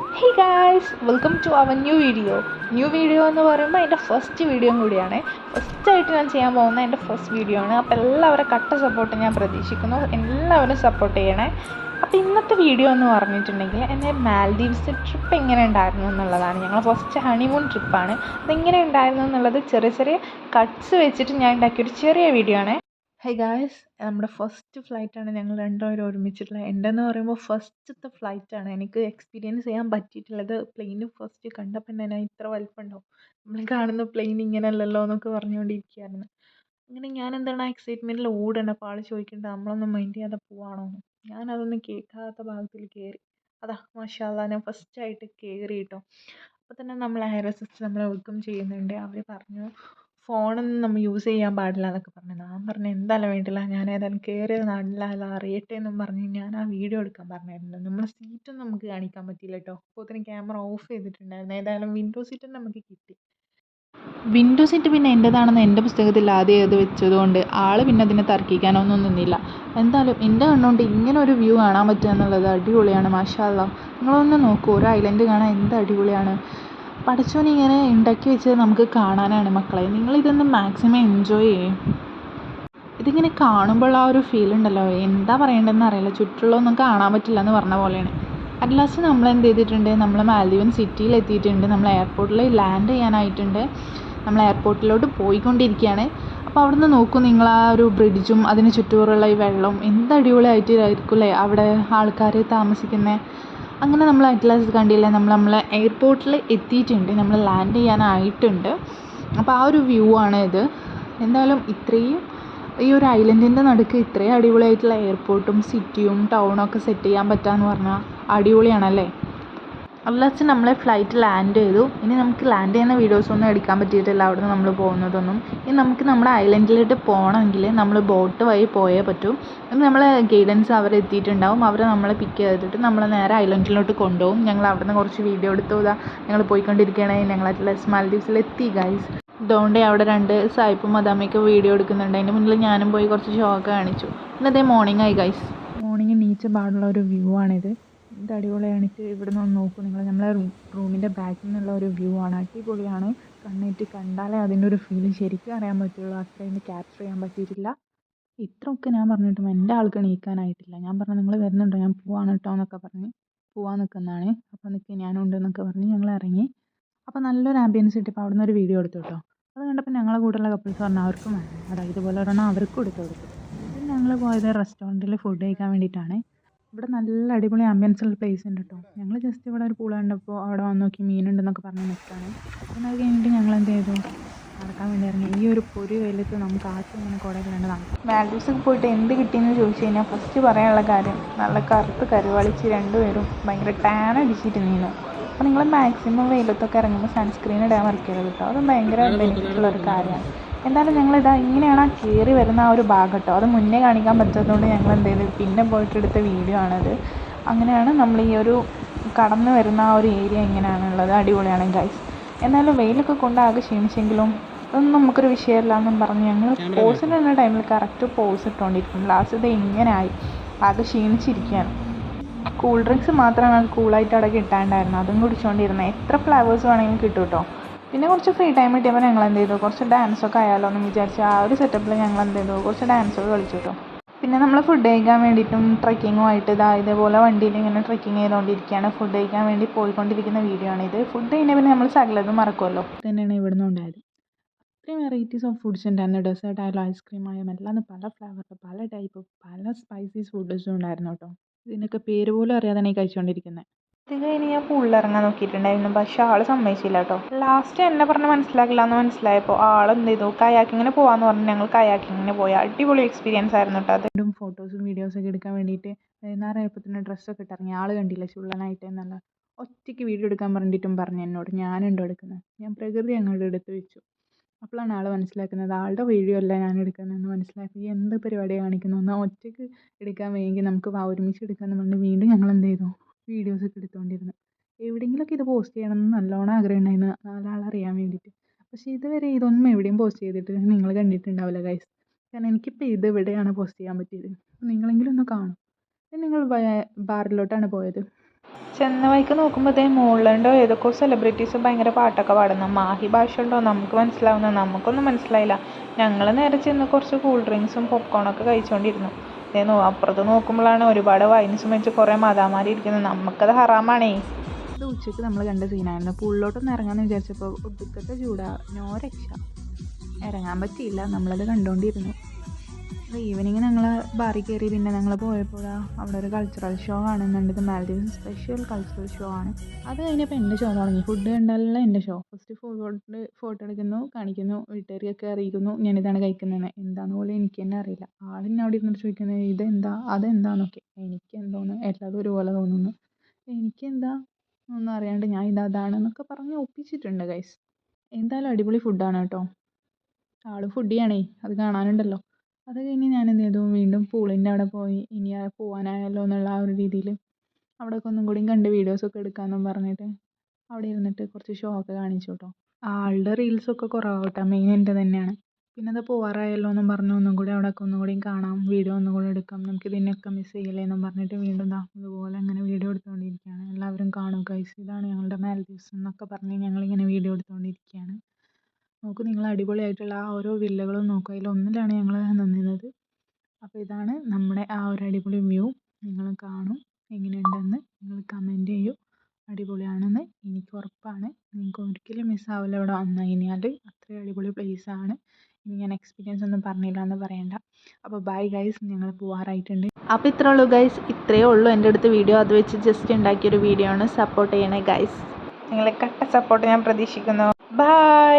Hey guys welcome to our new video new video എന്ന് പറയുമ്പോൾ എന്റെ ഫസ്റ്റ് വീഡിയോ കൂടിയാണ്. ഫസ്റ്റായിട്ട് ഞാൻ ചെയ്യാൻ പോകുന്ന എന്റെ ഫസ്റ്റ് വീഡിയോ ആണ്. അപ്പോൾ എല്ലാവരും കട്ട സപ്പോർട്ട് ഞാൻ പ്രതീക്ഷിക്കുന്നു. എല്ലാവരും സപ്പോർട്ട് ചെയ്യണേ. അപ്പോൾ ഇന്നത്തെ വീഡിയോ എന്ന് പറഞ്ഞിട്ടുണ്ടെങ്കിൽ എന്റെ മാൽദീവ്സ് ട്രിപ്പ് എങ്ങനെ ഉണ്ടായിരുന്നു എന്നുള്ളതാണ്. ഞങ്ങൾ ഫസ്റ്റ് ഹണിമൂൺ ട്രിപ്പാണ് അതെങ്ങനെ ഉണ്ടായിരുന്നു എന്നുള്ളത് ചെറിയ ചെറിയ കട്ട്സ് വെച്ചിട്ട് ഞാൻ ഉണ്ടാക്കിയൊരു ചെറിയ വീഡിയോ ആണ്. ഹൈ ഗായ്സ് നമ്മുടെ ഫസ്റ്റ് ഫ്ലൈറ്റാണ് ഞങ്ങൾ രണ്ടുപേരും ഒരുമിച്ചിട്ടുള്ളത്. എന്റെ എന്ന് പറയുമ്പോൾ ഫസ്റ്റത്തെ ഫ്ലൈറ്റാണ് എനിക്ക് എക്സ്പീരിയൻസ് ചെയ്യാൻ പറ്റിയിട്ടുള്ളത് പ്ലെയിൻ ഫസ്റ്റ് കണ്ടപ്പോൾ തന്നെ ഇത്ര വലിപ്പമുണ്ടാവും. നമ്മൾ കാണുന്ന പ്ലെയിൻ ഇങ്ങനെയല്ലല്ലോ എന്നൊക്കെ പറഞ്ഞുകൊണ്ടിരിക്കുകയായിരുന്നു. അങ്ങനെ ഞാൻ എന്താണ് എക്സൈറ്റ്മെന്റിൽ ഓടണം അപ്പോൾ ആൾ ചോദിക്കേണ്ടത് നമ്മളൊന്നും മൈൻഡ് ചെയ്യാതെ പോവാണോ? ഞാനതൊന്നും കേൾക്കാത്ത ഭാഗത്തിൽ കയറി. അതാ മാഷാല്ല ഞാൻ ഫസ്റ്റായിട്ട് കയറി കേട്ടോ. അപ്പോൾ തന്നെ നമ്മൾ എയർ അസിസ്റ്റ് നമ്മളെ വെൽക്കം ചെയ്യുന്നുണ്ട്. അവർ പറഞ്ഞു ഫോണൊന്നും നമ്മൾ യൂസ് ചെയ്യാൻ പാടില്ല എന്നൊക്കെ പറഞ്ഞു. ഞാൻ പറഞ്ഞു എന്തായാലും വേണ്ടില്ല. ഞാൻ ഏതായാലും കയറിയത് നാട്ടിലല്ല അറിയട്ടെ എന്നും പറഞ്ഞ് ഞാൻ ആ വീഡിയോ എടുക്കാൻ പറഞ്ഞായിരുന്നു നമ്മളെ സീറ്റൊന്നും നമുക്ക് കാണിക്കാൻ പറ്റിയില്ല കേട്ടോ. അപ്പോത്തിന് ക്യാമറ ഓഫ് ചെയ്തിട്ടുണ്ടായിരുന്നു. ഏതായാലും വിൻഡോ സീറ്റ് നമുക്ക് കിട്ടി. വിൻഡോ സീറ്റ് പിന്നെ എന്റേതാണെന്ന് എന്റെ പുസ്തകത്തിൽ ആദ്യം എഴുതി വെച്ചതുകൊണ്ട് ആൾ പിന്നെ അതിനെ തർക്കിക്കാനൊന്നും നിന്നില്ല. എന്തായാലും എന്റെ കണ്ണുകൊണ്ട് ഇങ്ങനെ ഒരു വ്യൂ കാണാൻ പറ്റുക എന്നുള്ളത് അടിപൊളിയാണ് മാഷാല്ല നിങ്ങളൊന്ന് നോക്കൂ. ഒരു ഐലൻഡ് കാണാൻ എന്ത് അടിപൊളിയാണ്. പടച്ചോൻ ഇങ്ങനെ ഉണ്ടാക്കി വെച്ചത് നമുക്ക് കാണാനാണ് മക്കളെ. നിങ്ങളിതൊന്ന് മാക്സിമം എൻജോയ് ചെയ്യേ. ഇതിങ്ങനെ കാണുമ്പോൾ ആ ഒരു ഫീൽ ഉണ്ടല്ലോ. എന്താ പറയേണ്ടതെന്ന് അറിയില്ല. ചുറ്റുള്ളതൊന്നും കാണാൻ പറ്റില്ല എന്ന് പറഞ്ഞ പോലെയാണ്. അറ്റ് ലാസ്റ്റ് നമ്മൾ എന്ത് ചെയ്തിട്ടുണ്ട്? നമ്മൾ മാലദ്വീപൻ സിറ്റിയിൽ എത്തിയിട്ടുണ്ട്. നമ്മൾ എയർപോർട്ടിൽ ലാൻഡ് ചെയ്യാനായിട്ടുണ്ട്. നമ്മൾ എയർപോർട്ടിലോട്ട് പോയിക്കൊണ്ടിരിക്കുകയാണ് അപ്പോൾ അവിടുന്ന് നോക്കും നിങ്ങൾ ആ ഒരു ബ്രിഡ്ജും അതിന് ചുറ്റുമുള്ള ഈ വെള്ളം എന്ത് അടിപൊളിയായിട്ടായിരിക്കും അല്ലേ അവിടെ ആൾക്കാർ താമസിക്കുന്നത് അങ്ങനെ നമ്മൾ അറ്റ്ലാസ് കണ്ടില്ല? നമ്മൾ നമ്മളെ എയർപോർട്ടിൽ എത്തിയിട്ടുണ്ട്. നമ്മൾ ലാൻഡ് ചെയ്യാനായിട്ടുണ്ട്. അപ്പോൾ ആ ഒരു വ്യൂ ആണ് ഇത്. എന്തായാലും ഇത്രയും ഈ ഒരു ഐലൻഡിന്റെ നടുക്ക് ഇത്രയും അടിപൊളിയായിട്ടുള്ള എയർപോർട്ടും സിറ്റിയും ടൗണൊക്കെ സെറ്റ് ചെയ്യാൻ പറ്റുക എന്ന് പറഞ്ഞാൽ അടിപൊളിയാണല്ലേ? ലാസ്റ്റ് നമ്മളെ ഫ്ലൈറ്റ് ലാൻഡ് ചെയ്തു. ഇനി നമുക്ക് ലാൻഡ് ചെയ്യുന്ന വീഡിയോസ് ഒന്നും എടുക്കാൻ പറ്റിയിട്ടില്ല. അവിടെ നമ്മൾ പോകുന്നതൊന്നും. ഇനി നമുക്ക് നമ്മുടെ ഐലൻഡിലോട്ട് പോകണമെങ്കിൽ നമ്മൾ ബോട്ട് വഴി പോയേ പറ്റൂ. ഇനി നമ്മളെ ഗൈഡൻസ് അവർ എത്തിയിട്ടുണ്ടാവും. അവർ നമ്മളെ പിക്ക് ചെയ്തിട്ട് നമ്മളെ നേരെ ഐലൻഡിലോട്ട് കൊണ്ടുപോകും. ഞങ്ങൾ അവിടെ നിന്ന് കുറച്ച് വീഡിയോ എടുത്തു. ഇതാ ഞങ്ങൾ പോയിക്കൊണ്ടിരിക്കുകയാണ് ഞങ്ങൾ അറ്റ്ലസ് മാൽദീവ്സിൽ എത്തി ഗൈസ് ഡോണ്ടേ അവിടെ രണ്ട് സായിപ്പും മദാമയൊക്കെ വീഡിയോ എടുക്കുന്നുണ്ട്. അതിന്റെ മുന്നിൽ ഞാനും പോയി കുറച്ച് ഷോ ഒക്കെ കാണിച്ചു. പിന്നെ അതേ മോർണിംഗ് ആയി ഗൈസ് മോർണിംഗ് നീച്ച പാടുള്ള ഒരു വ്യൂ ആണിത്. ഇത് അടിപൊളിയാണിട്ട് ഇവിടെ നിന്ന് നോക്കൂ. നിങ്ങൾ നമ്മളെ റൂമിന്റെ ബാക്കിൽ നിന്നുള്ള ഒരു വ്യൂ ആണ്. അടിപൊളിയാണ്. കണ്ണിട്ട് കണ്ടാലേ അതിന്റെ ഒരു ഫീൽ ശരിക്കും അറിയാൻ പറ്റുള്ളൂ. അത്രയും ക്യാപ്ചർ ചെയ്യാൻ പറ്റിയിട്ടില്ല. ഇത്രയൊക്കെ ഞാൻ പറഞ്ഞിട്ടും എന്റെ ആൾക്ക് എണീക്കാനായിട്ടില്ല. ഞാൻ പറഞ്ഞു നിങ്ങൾ വരുന്നുണ്ടോ? ഞാൻ പോവാണ് കേട്ടോ എന്നൊക്കെ പറഞ്ഞ് പോവാൻ നിൽക്കുന്നതാണ് അപ്പോൾ നിൽക്കുക ഞാനുണ്ട് എന്നൊക്കെ പറഞ്ഞ് ഞങ്ങൾ ഇറങ്ങി. അപ്പോൾ നല്ലൊരു ആംബിയൻസ് കിട്ടിയപ്പോൾ അവിടെ നിന്ന് ഒരു വീഡിയോ എടുത്തു കേട്ടോ അത് കണ്ടപ്പോൾ ഞങ്ങളെ കൂടെയുള്ള കപ്പിൾസ് പറഞ്ഞു അവർക്കും വേണം. ഇതുപോലെ ഒരെണ്ണം അവർക്കും എടുത്തു കൊടുത്തു പിന്നെ ഞങ്ങൾ പോയത് റെസ്റ്റോറന്റിൽ ഫുഡ് കഴിക്കാൻ വേണ്ടിയിട്ടാണ്. ഇവിടെ നല്ല അടിപൊളി ആംബിയൻസ് ഉള്ള പ്ലേസ് ഉണ്ട് കേട്ടോ ഞങ്ങൾ ജസ്റ്റ് ഇവിടെ ഒരു പൂള കണ്ടപ്പോൾ അവിടെ വന്ന് നോക്കി മീനുണ്ടെന്നൊക്കെ പറഞ്ഞ് നിൽക്കുകയാണ് പിന്നെ അത് കഴിഞ്ഞിട്ട് ഞങ്ങൾ എന്ത് ചെയ്തു? നടക്കാൻ വേണ്ടി ഇറങ്ങി. ഈ ഒരു പൊരി വെയിലത്ത് നമുക്ക് ആദ്യം ഇങ്ങനെ കുടയില്ലാണ്ട് നടക്കും. മാൽഡീവ്സൊക്കെ പോയിട്ട് എന്ത് കിട്ടിയെന്ന് ചോദിച്ചു കഴിഞ്ഞാൽ ഫസ്റ്റ് പറയാനുള്ള കാര്യം നല്ല കറുത്ത് കരുവാളിച്ച് രണ്ടുപേരും ഭയങ്കര ടാൻ അടിച്ചിട്ട് നീന്നു. അപ്പോൾ നിങ്ങൾ മാക്സിമം വെയിലത്തൊക്കെ ഇറങ്ങുമ്പോൾ സൺസ്ക്രീൻ ഇടാൻ മറക്കരുത് കേട്ടോ അത് ഭയങ്കര ബെനിഫിറ്റുള്ള ഒരു കാര്യമാണ്. എന്തായാലും ഇതാ ഇങ്ങനെയാണ് ആ കയറി വരുന്ന ആ ഒരു ഭാഗം കേട്ടോ അത് മുന്നേ കാണിക്കാൻ പറ്റാത്തതുകൊണ്ട് ഞങ്ങൾ എന്ത് ചെയ്തു പിന്നെ പോയിട്ട് എടുത്ത വീഡിയോ ആണത്. അങ്ങനെയാണ് നമ്മൾ ഈ ഒരു കടന്നു വരുന്ന ആ ഒരു ഏരിയ ഇങ്ങനെയാണുള്ളത്. അടിപൊളിയാണ് ഗൈസ് എന്നാലും വെയിലൊക്കെ കൊണ്ട് ആകെ ക്ഷീണിച്ചെങ്കിലും അതൊന്നും നമുക്കൊരു വിഷയമല്ല എന്നും പറഞ്ഞ് ഞങ്ങൾ പോസ് ഇടുന്ന ടൈമിൽ കറക്റ്റ് പോസ് ഇട്ടുകൊണ്ടിരിക്കും ലാസ്റ്റ് ഇത് ഇങ്ങനെ ആയി ആകെ ക്ഷീണിച്ചിരിക്കുകയാണ് കൂൾ ഡ്രിങ്ക്സ് മാത്രമാണ് കൂളായിട്ട് അവിടെ കിട്ടാണ്ടായിരുന്നത്. അതും കുടിച്ചുകൊണ്ടിരുന്നത് എത്ര ഫ്ലേവേഴ്സ് വേണമെങ്കിലും കിട്ടും കേട്ടോ പിന്നെ കുറച്ച് ഫ്രീ ടൈം കിട്ടിയപ്പോൾ ഞങ്ങൾ എന്ത് ചെയ്തു? കുറച്ച് ഡാൻസൊക്കെ ആയാലോ എന്ന് വിചാരിച്ച് ആ ഒരു സെറ്റപ്പിൽ ഞങ്ങൾ എന്ത് ചെയ്തു? കുറച്ച് ഡാൻസൊക്കെ കളിച്ചു കേട്ടോ പിന്നെ നമ്മൾ ഫുഡ് കഴിക്കാൻ വേണ്ടിയിട്ടും ട്രക്കിങ്ങുമായിട്ട് ഇതാ ഇതേപോലെ വണ്ടിയിൽ ഇങ്ങനെ ട്രക്കിങ് ചെയ്തുകൊണ്ടിരിക്കുകയാണ് ഫുഡ് കഴിക്കാൻ വേണ്ടി പോയിക്കൊണ്ടിരിക്കുന്ന വീഡിയോ ആണ് ഇത്. ഫുഡ് കഴിഞ്ഞാൽ പിന്നെ നമ്മൾ സകലതും മറക്കുമല്ലോ തന്നെയാണ് ഇവിടുന്ന് ഉണ്ടായത്. ഇത്രയും വെറൈറ്റീസ് ഓഫ് ഫുഡ്സ് ഉണ്ടായിരുന്നു. ഡെസേർട്ട് ആയാലും ഐസ്ക്രീം ആയാലും എല്ലാം പല ഫ്ലേവറിൽ പല ടൈപ്പ് പല സ്പൈസീസ് ഫുഡ്സും ഉണ്ടായിരുന്നു കേട്ടോ ഇതിനൊക്കെ പേര് പോലും അറിയാതെ തന്നെ കഴിച്ചുകൊണ്ടിരിക്കുന്നത് ഇത് കഴിഞ്ഞ് ഞാൻ പുള്ളിറങ്ങാൻ നോക്കിയിട്ടുണ്ടായിരുന്നു പക്ഷെ ആൾ സമ്മതിച്ചില്ല കേട്ടോ ലാസ്റ്റ് എന്നെ പറഞ്ഞ് മനസ്സിലാക്കില്ല എന്ന് മനസ്സിലായപ്പോൾ ആളെന്ത് ചെയ്തു? കയാക്കിങ്ങിന് പോകാമെന്ന് പറഞ്ഞ് ഞങ്ങൾ കയാക്കിങ്ങിന് പോയി. അടിപൊളി എക്സ്പീരിയൻസ് ആയിരുന്നു കേട്ടോ അതും. ഫോട്ടോസും ഒക്കെ എടുക്കാൻ വേണ്ടിയിട്ട് വൈകുന്നേരം ആയപ്പോൾ തന്നെ ഡ്രസ്സൊക്കെ ഇട്ടിറങ്ങി. ആൾ കണ്ടില്ല ചുള്ളനായിട്ട് എന്നല്ല ഒറ്റയ്ക്ക് വീഡിയോ എടുക്കാൻ പറഞ്ഞിട്ടും പറഞ്ഞു എന്നോട് ഞാനുണ്ടോ എടുക്കുന്നത് ഞാൻ പ്രകൃതി അങ്ങോട്ട് എടുത്ത് വെച്ചു. അപ്പോഴാണ് ആൾ മനസ്സിലാക്കുന്നത് ആളുടെ വീഡിയോ അല്ല ഞാൻ എടുക്കുന്നതെന്ന് മനസ്സിലാക്കി. എന്ത് പരിപാടിയാണ് കാണിക്കുന്നതെന്ന്? ഒറ്റയ്ക്ക് എടുക്കാൻ വയ്യെങ്കിൽ നമുക്ക് ഒരുമിച്ച് എടുക്കാമെന്ന് പറഞ്ഞ് വീണ്ടും ഞങ്ങൾ എന്ത് ചെയ്തു? വീഡിയോസൊക്കെ എവിടെങ്കിലും എവിടെയെങ്കിലുമൊക്കെ ഇത് പോസ്റ്റ് ചെയ്യണമെന്ന് നല്ലോണം ആഗ്രഹം ഉണ്ടായിരുന്നു നാലാൾ അറിയാൻ വേണ്ടിയിട്ട് പക്ഷേ ഇതുവരെ ഇതൊന്നും എവിടെയും പോസ്റ്റ് ചെയ്തിട്ട് നിങ്ങൾ കണ്ടിട്ടുണ്ടാവില്ല ഗൈസ് കാരണം എനിക്കിപ്പോൾ ഇത് ഇവിടെയാണ് പോസ്റ്റ് ചെയ്യാൻ പറ്റിയത്? നിങ്ങളെങ്കിലും ഒന്ന് കാണും. നിങ്ങൾ ബാറിലോട്ടാണ് പോയത്. ചെന്ന വഴിക്ക് നോക്കുമ്പോൾ ഇതേ മുകളിലുണ്ടോ ഏതൊക്കെയോ സെലിബ്രിറ്റീസ് ഭയങ്കര പാട്ടൊക്കെ പാടുന്ന. മാഹി ഭാഷ ഉണ്ടോ നമുക്ക് മനസ്സിലാവുന്ന. നമുക്കൊന്നും മനസ്സിലായില്ല. ഞങ്ങൾ നേരെ ചെന്ന് കുറച്ച് കൂൾ ഡ്രിങ്ക്സും പോപ്കോണൊക്കെ കഴിച്ചുകൊണ്ടിരുന്നു നോ അപ്പുറത്ത് നോക്കുമ്പോഴാണ് ഒരുപാട് വൈൻസും വെച്ച് കുറേ മാതാമാരി ഇരിക്കുന്നത്. നമുക്കത് ഹറാമാണേ. ഇത് ഉച്ചയ്ക്ക് നമ്മൾ കണ്ട സീനായിരുന്നു. പുള്ളോട്ടൊന്ന് ഇറങ്ങാമെന്ന് വിചാരിച്ചപ്പോൾ ഒടുക്കത്തെ ചൂടാ. നോ രക്ഷ. ഇറങ്ങാൻ പറ്റിയില്ല. നമ്മളത് കണ്ടുകൊണ്ടിരുന്നു ഈവനിങ് ഞങ്ങൾ ബാറി കയറി പിന്നെ ഞങ്ങൾ പോയപ്പോൾ അവിടെ ഒരു കൾച്ചറൽ ഷോ കാണുന്നുണ്ട്. ഇത് മാലദ്വീപ് സ്പെഷ്യൽ കൾച്ചറൽ ഷോ ആണ്. അത് കഴിഞ്ഞപ്പോൾ എന്റെ ഷോ തുടങ്ങി. ഫുഡ് കണ്ടാലുള്ള എന്റെ ഷോ ഫസ്റ്റ് ഫോട്ടോ ഫോട്ടോ എടുക്കുന്നു കാണിക്കുന്നു വീട്ടുകാരിയൊക്കെ അറിയിക്കുന്നു ഞാനിതാണ് കഴിക്കുന്നതെന്ന്. എന്താണെന്ന് പോലും എനിക്ക് തന്നെ അറിയില്ല. ആളിന്നെ അവിടെ ഇരുന്നിട്ട് ചോദിക്കുന്നത് ഇതെന്താ? അതെന്താന്നൊക്കെ. എനിക്ക് എന്തോന്ന് എല്ലാതും ഒരുപോലെ തോന്നുന്നു. എനിക്കെന്താ ഒന്നും അറിയാണ്ട് ഞാൻ ഇത് അതാണെന്നൊക്കെ പറഞ്ഞ് ഒപ്പിച്ചിട്ടുണ്ട് ഗൈസ് എന്തായാലും അടിപൊളി ഫുഡാണ് കേട്ടോ. ആൾ ഫുഡിയാണേ അത് കാണാനുണ്ടല്ലോ. അത് കഴിഞ്ഞ് ഞാൻ എന്ത് ചെയ്തു? വീണ്ടും പൂളിന്റെ അവിടെ പോയി. ഇനി പോവാനായല്ലോ എന്നുള്ള ആ ഒരു രീതിയിൽ അവിടെയൊക്കെ ഒന്നും കൂടിയും കണ്ട് വീഡിയോസൊക്കെ എടുക്കാമെന്നും പറഞ്ഞിട്ട് അവിടെ ഇരുന്നിട്ട് കുറച്ച് ഷോ ഒക്കെ കാണിച്ചു കേട്ടോ ആളുടെ റീൽസൊക്കെ കുറവാട്ടോ. മെയിൻ എന്റെ തന്നെയാണ്. പിന്നെ അത് പോവാറായല്ലോ എന്നും പറഞ്ഞ്. ഒന്നും കൂടി അവിടെയൊക്കെ ഒന്നും കൂടിയും കാണാം. വീഡിയോ ഒന്നും കൂടി എടുക്കാം. നമുക്ക് ഇതിനൊക്കെ മിസ് ചെയ്യില്ലേ എന്നും പറഞ്ഞിട്ട് വീണ്ടും ദാ ഇതുപോലെ അങ്ങനെ വീഡിയോ എടുത്തുകൊണ്ടിരിക്കുകയാണ്. എല്ലാവരും കാണുക ഗൈസ് ഇതാണ് ഞങ്ങളുടെ മാലദ്വീപ്സ് എന്നൊക്കെ പറഞ്ഞ് ഞങ്ങളിങ്ങനെ വീഡിയോ എടുത്തുകൊണ്ടിരിക്കുകയാണ്. നോക്കൂ നിങ്ങൾ അടിപൊളിയായിട്ടുള്ള ആ ഓരോ വില്ലകളും നോക്കൂ. അതിലൊന്നിലാണ് ഞങ്ങൾ നിന്നിരുന്നത് അപ്പോൾ ഇതാണ് നമ്മുടെ ആ ഒരു അടിപൊളി വ്യൂ. നിങ്ങൾ കാണും എങ്ങനെയുണ്ടെന്ന്. നിങ്ങൾ കമന്റ് ചെയ്യൂ. അടിപൊളിയാണെന്ന് എനിക്ക് ഉറപ്പാണ്. നിങ്ങൾക്ക് ഒരിക്കലും മിസ്സാവില്ല ഇവിടെ വന്നു കഴിഞ്ഞാൽ അത്രയും അടിപൊളി ആണ്. ഇനി ഞാൻ എക്സ്പീരിയൻസ് ഒന്നും പറഞ്ഞില്ല എന്ന് പറയണ്ട. അപ്പോൾ ബൈ ഗൈസ് ഞങ്ങൾ പോവാറായിട്ടുണ്ട്. അപ്പോൾ ഇത്രേ ഉള്ളൂ ഗൈസ് ഇത്രയേ ഉള്ളൂ എന്റെ അടുത്ത് വീഡിയോ അത് വെച്ച് ജസ്റ്റ് ഉണ്ടാക്കിയൊരു വീഡിയോ ആണ്. സപ്പോർട്ട് ചെയ്യണേ ഗൈസ് നിങ്ങളെ കട്ട സപ്പോർട്ട് ഞാൻ പ്രതീക്ഷിക്കുന്നു. ബൈ